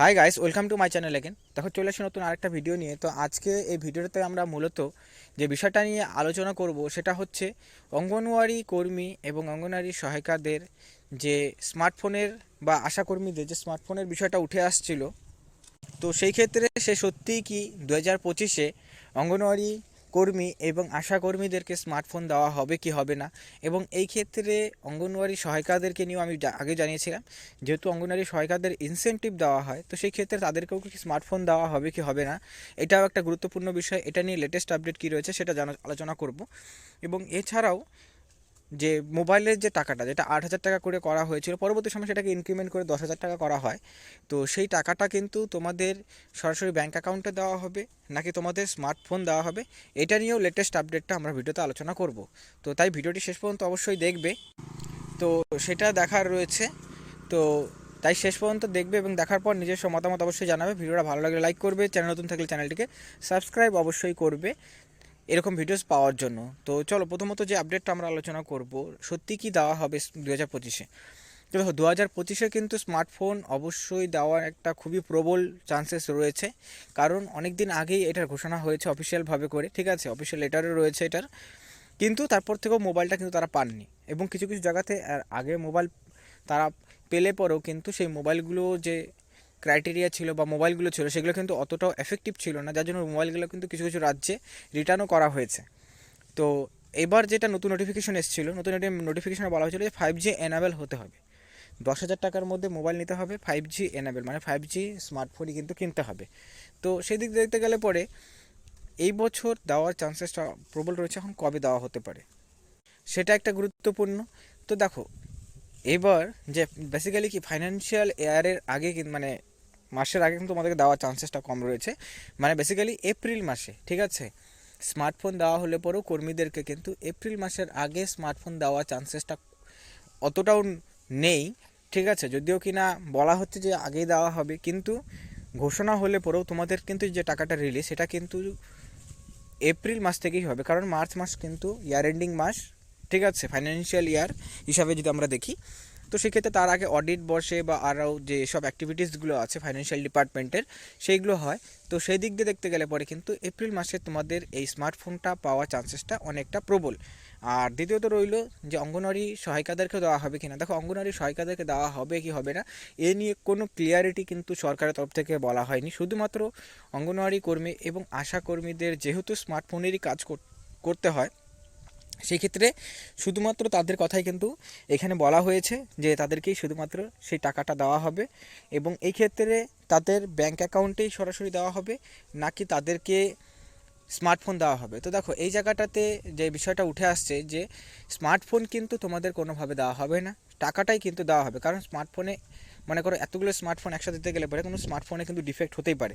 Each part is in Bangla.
Hi guys welcome to my channel again দেখো, চলে আসি নতুন আরেকটা ভিডিও নিয়ে। তো আজকে এই ভিডিওতে আমরা মূলত যে বিষয়টা নিয়ে আলোচনা করব, সেটা হচ্ছে অঙ্গনওয়াড়ি কর্মী এবং অঙ্গনওয়াড়ি সহায়িকাদের যে স্মার্টফোনের বা আশাকর্মীদের যে স্মার্টফোনের বিষয়টা উঠে আসছিল। তো সেই ক্ষেত্রে সে সত্যিই কি দু হাজার পঁচিশে অঙ্গনওয়াড়ি কর্মী এবং আশা কর্মীদেরকে স্মার্টফোন দেওয়া হবে কি হবে না? এবং এই ক্ষেত্রে অঙ্গনওয়াড়ি সহায়িকাদেরকে নিয়েও আমি আগে জানিয়েছিলাম, যেহেতু অঙ্গনওয়াড়ি সহায়িকাদের ইনসেন্টিভ দেওয়া হয়, তো সেই ক্ষেত্রে তাদেরকেও কি স্মার্টফোন দেওয়া হবে কি হবে না? এটাও একটা গুরুত্বপূর্ণ বিষয়, এটা নিয়ে লেটেস্ট আপডেট কী রয়েছে সেটা জানা আলোচনা করব। এবং এছাড়াও যে মোবাইলের যে টাকাটা, যেটা আট হাজার টাকা করে করা হয়েছিল, পরবর্তী সময় সেটাকে ইনক্রিমেন্ট করে দশ হাজার টাকা করা হয়। তো সেই টাকাটা কিন্তু তোমাদের সরাসরি ব্যাঙ্ক অ্যাকাউন্টে দেওয়া হবে, নাকি তোমাদের স্মার্টফোন দেওয়া হবে, এটা নিয়েও লেটেস্ট আপডেটটা আমরা ভিডিওতে আলোচনা করব। তো তাই ভিডিওটি শেষ পর্যন্ত অবশ্যই দেখবে। তো সেটা দেখার রয়েছে। তো তাই শেষ পর্যন্ত দেখবে এবং দেখার পর নিজস্ব মতামত অবশ্যই জানাবে। ভিডিওটা ভালো লাগলে লাইক করবে, চ্যানেল নতুন থাকলে চ্যানেলটিকে সাবস্ক্রাইব অবশ্যই করবে। এরকম ভিডিওস পাওয়ার জন্য। তো চলো, প্রথমত যে আপডেটটা আমরা আলোচনা করব, সত্যি কি দেওয়া হবে দু হাজার পঁচিশে? তো দেখো দু হাজার পঁচিশে কিন্তু স্মার্টফোন অবশ্যই দেওয়ার একটা খুবই প্রবল চান্সেস রয়েছে। কারণ অনেক দিন আগেই এটার ঘোষণা হয়েছে অফিসিয়ালভাবে করে, ঠিক আছে? অফিসিয়াল লেটারও রয়েছে এটার। কিন্তু তারপর থেকেও মোবাইলটা কিন্তু তারা পাননি। এবং কিছু কিছু জায়গাতে আগে মোবাইল তারা পেলে পরেও কিন্তু সেই মোবাইলগুলো যে ক্রাইটেরিয়া ছিল বা মোবাইলগুলো ছিল, সেগুলো কিন্তু অতটাও এফেক্টিভ ছিল না, যার জন্য মোবাইলগুলো কিন্তু কিছু কিছু রাজ্যে রিটার্নও করা হয়েছে। তো এবার যেটা নতুন নোটিফিকেশন এসেছিল, নতুন নোটিফিকেশনে বলা হয়েছিল যে ফাইভ জি এনাবেল হতে হবে। দশ হাজার টাকার মধ্যে মোবাইল নিতে হবে ফাইভ জি এনাবেল মানে ফাইভ জি স্মার্টফোনই কিন্তু কিনতে হবে। তো সেই দিক দেখতে গেলে পরে এই বছর দেওয়ার চান্সেসটা প্রবল রয়েছে, এখন কবে দেওয়া হতে পারে? সেটা একটা গুরুত্বপূর্ণ। তো দেখো, এবার যে বেসিক্যালি কি ফাইন্যান্সিয়াল ইয়ারের আগে মানে মাসের আগে কিন্তু তোমাদেরকে দেওয়ার চান্সেসটা কম রয়েছে। মানে বেসিক্যালি এপ্রিল মাসে, ঠিক আছে? স্মার্টফোন দেওয়া হলে পরেও কর্মীদেরকে কিন্তু এপ্রিল মাসের আগে স্মার্টফোন দেওয়ার চান্সেসটা অতটাও নেই, ঠিক আছে? যদিও কি না বলা হচ্ছে যে আগেই দেওয়া হবে, কিন্তু ঘোষণা হলে পরেও তোমাদের কিন্তু যে টাকাটা রিলিজ সেটা কিন্তু এপ্রিল মাস থেকেই হবে। কারণ মার্চ মাস কিন্তু ইয়ার এন্ডিং মাস, ঠিক আছে? ফাইন্যান্সিয়াল ইয়ার হিসাবে যদি আমরা দেখি তো সেক্ষেত্রে তার আগে অডিট বসে বা আরও যে সব অ্যাক্টিভিটিসগুলো আছে ফাইন্যান্সিয়াল ডিপার্টমেন্টের সেইগুলো হয়। তো সেই দিক দিয়ে দেখতে গেলে পরে কিন্তু এপ্রিল মাসে তোমাদের এই স্মার্টফোনটা পাওয়ার চান্সেসটা অনেকটা প্রবল। আর দ্বিতীয়ত রইল যে অঙ্গনওয়াড়ি সহায়িকাদেরকে দেওয়া হবে কি না দেখো, অঙ্গনওয়াড়ি সহায়িকাদেরকে দেওয়া হবে কি হবে না, এ নিয়ে কোনো ক্লিয়ারিটি কিন্তু সরকারের তরফ থেকে বলা হয়নি। শুধুমাত্র অঙ্গনওয়াড়ি কর্মী এবং আশা কর্মীদের যেহেতু স্মার্টফোনেরই কাজ কর- করতে হয় সেই ক্ষেত্রে শুধুমাত্র তাদের কথাই কিন্তু এখানে বলা হয়েছে যে তাদেরকেই শুধুমাত্র সেই টাকাটা দেওয়া হবে এবং এই ক্ষেত্রে তাদের ব্যাংক অ্যাকাউন্টেই সরাসরি দেওয়া হবে, নাকি তাদেরকে স্মার্টফোন দেওয়া হবে। তো দেখো, এই জায়গাটাতে যে বিষয়টা উঠে আসছে যে স্মার্টফোন কিন্তু তোমাদের কোনোভাবে দেওয়া হবে না, টাকাটাই কিন্তু দেওয়া হবে। কারণ স্মার্টফোনে মনে করো এতগুলো স্মার্টফোন একসাথে দিতে গেলে পরে কোনো স্মার্টফোনে কিন্তু ডিফেক্ট হতেই পারে।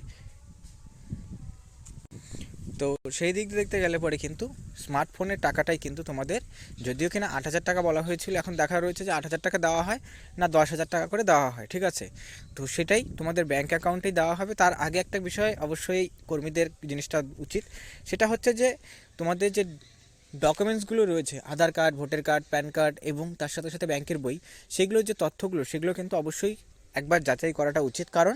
তো সেই দিক দেখতে গেলে পরে কিন্তু স্মার্টফোনের টাকাটাই কিন্তু তোমাদের, যদিও কিনা আট হাজার টাকা বলা হয়েছিল, এখন দেখা রয়েছে যে আট হাজার টাকা দেওয়া হয় না দশ হাজার টাকা করে দেওয়া হয়, ঠিক আছে? তো সেটাই তোমাদের ব্যাঙ্ক অ্যাকাউন্টেই দেওয়া হবে। তার আগে একটা বিষয় অবশ্যই কর্মীদের জিনিসটা উচিত, সেটা হচ্ছে যে তোমাদের যে ডকুমেন্টসগুলো রয়েছে, Aadhaar card, voter card, PAN card এবং তার সাথে সাথে ব্যাংকের বই, সেগুলোর যে তথ্যগুলো, সেগুলো কিন্তু অবশ্যই একবার যাচাই করাটা উচিত। কারণ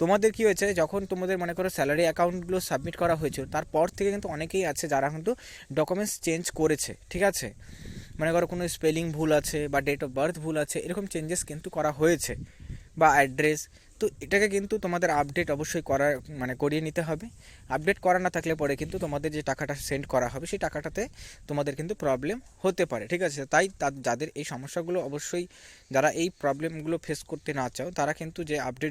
তোমাদের কি হয়েছে? যখন তোমাদের মনে করো স্যালারি অ্যাকাউন্টগুলো সাবমিট করা হয়েছিল, তারপর থেকে কিন্তু অনেকেই আছে যারা কিন্তু ডকুমেন্টস চেঞ্জ করেছে, ঠিক আছে? মনে করো কোনো স্পেলিং ভুল আছে বা ডেট অফ বার্থ ভুল আছে, এরকম চেঞ্জেস কিন্তু করা হয়েছে বা অ্যাড্রেস তো এটাকে কিন্তু তোমাদের আপডেট অবশ্যই করা মানে করিয়ে নিতে হবে। আপডেট করা না থাকলে পরে কিন্তু তোমাদের যে টাকাটা সেন্ড করা হবে, সেই টাকাটাতে তোমাদের কিন্তু প্রবলেম হতে পারে, ঠিক আছে? তাই যাদের এই সমস্যাগুলো অবশ্যই যারা এই প্রবলেমগুলো ফেস করতে না চাও, তারা কিন্তু যে আপডেট